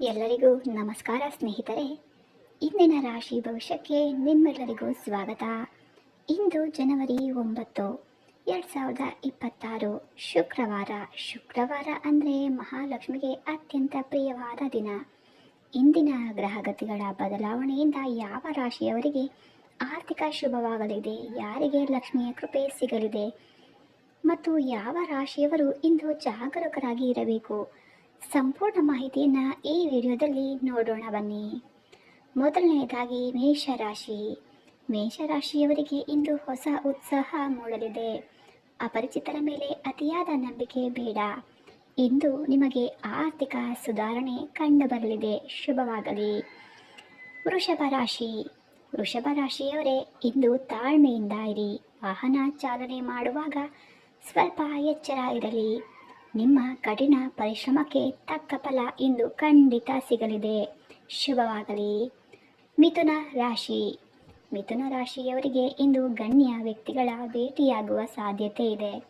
ಎಲ್ಲರಿಗೂ ನಮಸ್ಕಾರ ಸ್ನೇಹಿತರೆ. ಇಂದಿನ ರಾಶಿ ಭವಿಷ್ಯಕ್ಕೆ ನಿಮ್ಮೆಲ್ಲರಿಗೂ ಸ್ವಾಗತ. ಇಂದು ಜನವರಿ ಒಂಬತ್ತು, ಎರಡು ಸಾವಿರದ ಇಪ್ಪತ್ತಾರು ಶುಕ್ರವಾರ. ಶುಕ್ರವಾರ ಅಂದರೆ ಮಹಾಲಕ್ಷ್ಮಿಗೆ ಅತ್ಯಂತ ಪ್ರಿಯವಾದ ದಿನ. ಇಂದಿನ ಗ್ರಹಗತಿಗಳ ಬದಲಾವಣೆಯಿಂದ ಯಾವ ರಾಶಿಯವರಿಗೆ ಆರ್ಥಿಕ ಶುಭವಾಗಲಿದೆ, ಯಾರಿಗೆ ಲಕ್ಷ್ಮಿಯ ಕೃಪೆ ಸಿಗಲಿದೆ, ಮತ್ತು ಯಾವ ರಾಶಿಯವರು ಇಂದು ಜಾಗರೂಕರಾಗಿ ಇರಬೇಕು ಸಂಪೂರ್ಣ ಮಾಹಿತಿಯನ್ನು ಈ ವಿಡಿಯೋದಲ್ಲಿ ನೋಡೋಣ ಬನ್ನಿ. ಮೊದಲನೆಯದಾಗಿ ಮೇಷರಾಶಿ. ಮೇಷರಾಶಿಯವರಿಗೆ ಇಂದು ಹೊಸ ಉತ್ಸಾಹ ಮೂಡಲಿದೆ. ಅಪರಿಚಿತರ ಮೇಲೆ ಅತಿಯಾದ ನಂಬಿಕೆ ಬೇಡ. ಇಂದು ನಿಮಗೆ ಆರ್ಥಿಕ ಸುಧಾರಣೆ ಕಂಡುಬರಲಿದೆ. ಶುಭವಾಗಲಿ. ವೃಷಭ ರಾಶಿ. ವೃಷಭ ರಾಶಿಯವರೇ, ಇಂದು ತಾಳ್ಮೆಯಿಂದ ಇರಿ. ವಾಹನ ಚಾಲನೆ ಮಾಡುವಾಗ ಸ್ವಲ್ಪ ಎಚ್ಚರ ಇರಲಿ. ನಿಮ್ಮ ಕಠಿಣ ಪರಿಶ್ರಮಕ್ಕೆ ತಕ್ಕ ಫಲ ಇಂದು ಖಂಡಿತ ಸಿಗಲಿದೆ. ಶುಭವಾಗಲಿ. ಮಿಥುನ ರಾಶಿ. ಮಿಥುನ ರಾಶಿಯವರಿಗೆ ಇಂದು ಗಣ್ಯ ವ್ಯಕ್ತಿಗಳ ಭೇಟಿಯಾಗುವ ಸಾಧ್ಯತೆ ಇದೆ.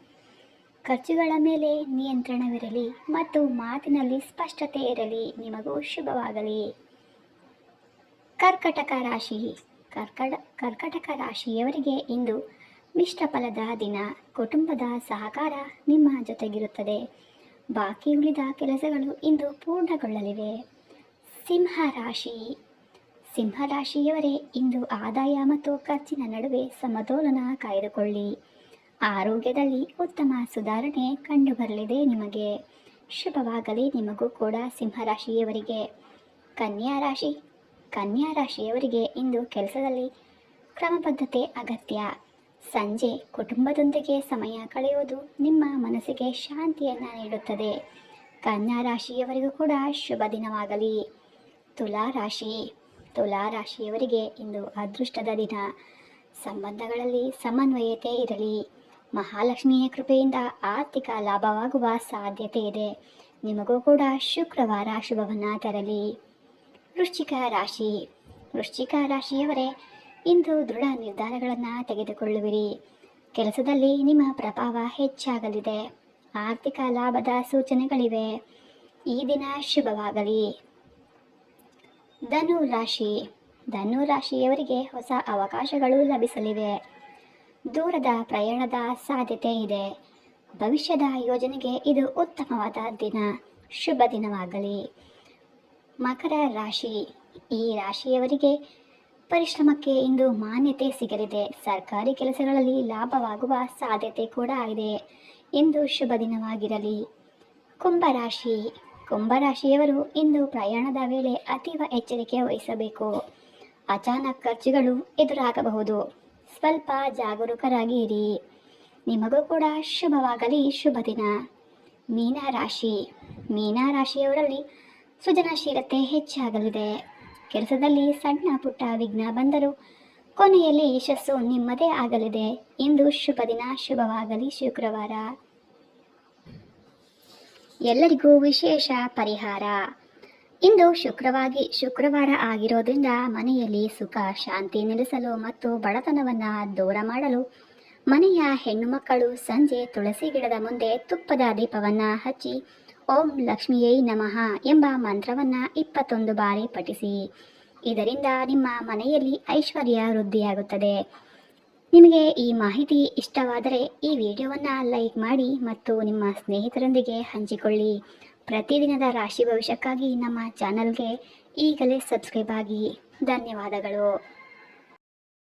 ಖರ್ಚುಗಳ ಮೇಲೆ ನಿಯಂತ್ರಣವಿರಲಿ ಮತ್ತು ಮಾತಿನಲ್ಲಿ ಸ್ಪಷ್ಟತೆ ಇರಲಿ. ನಿಮಗೂ ಶುಭವಾಗಲಿ. ಕರ್ಕಟಕ ರಾಶಿ. ಕರ್ಕಟ ಕರ್ಕಟಕ ರಾಶಿಯವರಿಗೆ ಇಂದು ಮಿಶ್ರ ಫಲದ ದಿನ ಕುಟುಂಬದ ಸಹಕಾರ ನಿಮ್ಮ ಜೊತೆಗಿರುತ್ತದೆ. ಬಾಕಿ ಉಳಿದ ಕೆಲಸಗಳು ಇಂದು ಪೂರ್ಣಗೊಳ್ಳಲಿವೆ. ಸಿಂಹ ರಾಶಿ ಸಿಂಹ ರಾಶಿಯವರೇ ಇಂದು ಆದಾಯ ಮತ್ತು ಖರ್ಚಿನ ನಡುವೆ ಸಮತೋಲನ ಕಾಯ್ದುಕೊಳ್ಳಿ. ಆರೋಗ್ಯದಲ್ಲಿ ಉತ್ತಮ ಸುಧಾರಣೆ ಕಂಡುಬರಲಿದೆ ನಿಮಗೆ. ಶುಭವಾಗಲಿ ನಿಮಗೂ ಕೂಡ ಸಿಂಹರಾಶಿಯವರಿಗೆ. ಕನ್ಯಾ ರಾಶಿ. ಕನ್ಯಾ ರಾಶಿಯವರಿಗೆ ಇಂದು ಕೆಲಸದಲ್ಲಿ ಕ್ರಮಬದ್ಧತೆ ಅಗತ್ಯ. ಸಂಜೆ ಕುಟುಂಬದೊಂದಿಗೆ ಸಮಯ ಕಳೆಯುವುದು ನಿಮ್ಮ ಮನಸ್ಸಿಗೆ ಶಾಂತಿಯನ್ನು ನೀಡುತ್ತದೆ. ಕನ್ಯಾ ರಾಶಿಯವರಿಗೂ ಕೂಡ ಶುಭ ದಿನವಾಗಲಿ. ತುಲಾ ರಾಶಿ, ತುಲಾ ರಾಶಿಯವರಿಗೆ ಇಂದು ಅದೃಷ್ಟದ ದಿನ. ಸಂಬಂಧಗಳಲ್ಲಿ ಸಮನ್ವಯತೆ ಇರಲಿ. ಮಹಾಲಕ್ಷ್ಮಿಯ ಕೃಪೆಯಿಂದ ಆರ್ಥಿಕ ಲಾಭವಾಗುವ ಸಾಧ್ಯತೆ ಇದೆ. ನಿಮಗೂ ಕೂಡ ಶುಕ್ರವಾರ ಶುಭವನ್ನ ತರಲಿ. ವೃಶ್ಚಿಕ ರಾಶಿ, ವೃಶ್ಚಿಕ ರಾಶಿಯವರೇ ಇಂದು ದೃಢ ನಿರ್ಧಾರಗಳನ್ನು ತೆಗೆದುಕೊಳ್ಳುವಿರಿ. ಕೆಲಸದಲ್ಲಿ ನಿಮ್ಮ ಪ್ರಭಾವ ಹೆಚ್ಚಾಗಲಿದೆ. ಆರ್ಥಿಕ ಲಾಭದ ಸೂಚನೆಗಳಿವೆ. ಈ ದಿನ ಶುಭವಾಗಲಿ. ಧನು ರಾಶಿ. ಧನು ರಾಶಿಯವರಿಗೆ ಹೊಸ ಅವಕಾಶಗಳು ಲಭಿಸಲಿವೆ. ದೂರದ ಪ್ರಯಾಣದ ಸಾಧ್ಯತೆ ಇದೆ. ಭವಿಷ್ಯದ ಯೋಜನೆಗೆ ಇದು ಉತ್ತಮವಾದ ದಿನ. ಶುಭ ದಿನವಾಗಲಿ. ಮಕರ ರಾಶಿ. ಈ ರಾಶಿಯವರಿಗೆ ಪರಿಶ್ರಮಕ್ಕೆ ಇಂದು ಮಾನ್ಯತೆ ಸಿಗಲಿದೆ. ಸರ್ಕಾರಿ ಕೆಲಸಗಳಲ್ಲಿ ಲಾಭವಾಗುವ ಸಾಧ್ಯತೆ ಕೂಡ ಇದೆ ಇಂದು ಶುಭ ದಿನವಾಗಿರಲಿ. ಕುಂಭರಾಶಿ ಕುಂಭರಾಶಿಯವರು ಇಂದು ಪ್ರಯಾಣದ ವೇಳೆ ಅತೀವ ಎಚ್ಚರಿಕೆ ವಹಿಸಬೇಕು. ಅಚಾನಕ್ ಖರ್ಚುಗಳು ಎದುರಾಗಬಹುದು. ಸ್ವಲ್ಪ ಜಾಗರೂಕರಾಗಿ ಇರಿ ನಿಮಗೂ ಕೂಡ ಶುಭವಾಗಲಿ. ಶುಭ ದಿನ. ಮೀನರಾಶಿ ರಾಶಿ. ಮೀನ ರಾಶಿಯವರಲ್ಲಿ ಸೃಜನಶೀಲತೆ ಹೆಚ್ಚಾಗಲಿದೆ. ಕೆಲಸದಲ್ಲಿ ಸಣ್ಣ ಪುಟ್ಟ ವಿಘ್ನ ಬಂದರೂ ಕೊನೆಯಲ್ಲಿ ಯಶಸ್ಸು ನಿಮ್ಮದೇ ಆಗಲಿದೆ. ಇಂದು ಶುಭ ದಿನ, ಶುಭವಾಗಲಿ, ಶುಕ್ರವಾರ. ಎಲ್ಲರಿಗೂ ವಿಶೇಷ ಪರಿಹಾರ. ಇಂದು ಶುಕ್ರವಾಗಿ, ಶುಕ್ರವಾರ ಆಗಿರೋದ್ರಿಂದ ಮನೆಯಲ್ಲಿ ಸುಖ, ಶಾಂತಿ ನೆಲೆಸಲು ಮತ್ತು ಬಡತನವನ್ನ ದೂರ ಮಾಡಲು ಮನೆಯ ಹೆಣ್ಣು ಮಕ್ಕಳು ಸಂಜೆ ತುಳಸಿ ಗಿಡದ ಮುಂದೆ ತುಪ್ಪದ ದೀಪವನ್ನ ಹಚ್ಚಿ ಓಂ ಲಕ್ಷ್ಮಿಯೇ ನಮಃ ಎಂಬ ಮಂತ್ರವನ್ನ ಇಪ್ಪತ್ತೊಂದು ಬಾರಿ ಪಠಿಸಿ. ಇದರಿಂದ ನಿಮ್ಮ ಮನೆಯಲ್ಲಿ ಐಶ್ವರ್ಯ ವೃದ್ಧಿಯಾಗುತ್ತದೆ. ನಿಮಗೆ ಈ ಮಾಹಿತಿ ಇಷ್ಟವಾದರೆ ಈ ವಿಡಿಯೋವನ್ನು ಲೈಕ್ ಮಾಡಿ ಮತ್ತು ನಿಮ್ಮ ಸ್ನೇಹಿತರೊಂದಿಗೆ ಹಂಚಿಕೊಳ್ಳಿ. ಪ್ರತಿದಿನದ ರಾಶಿ ಭವಿಷ್ಯಕ್ಕಾಗಿ ನಮ್ಮ ಚಾನಲ್ಗೆ ಈಗಲೇ ಸಬ್ಸ್ಕ್ರೈಬ್ ಆಗಿ. ಧನ್ಯವಾದಗಳು.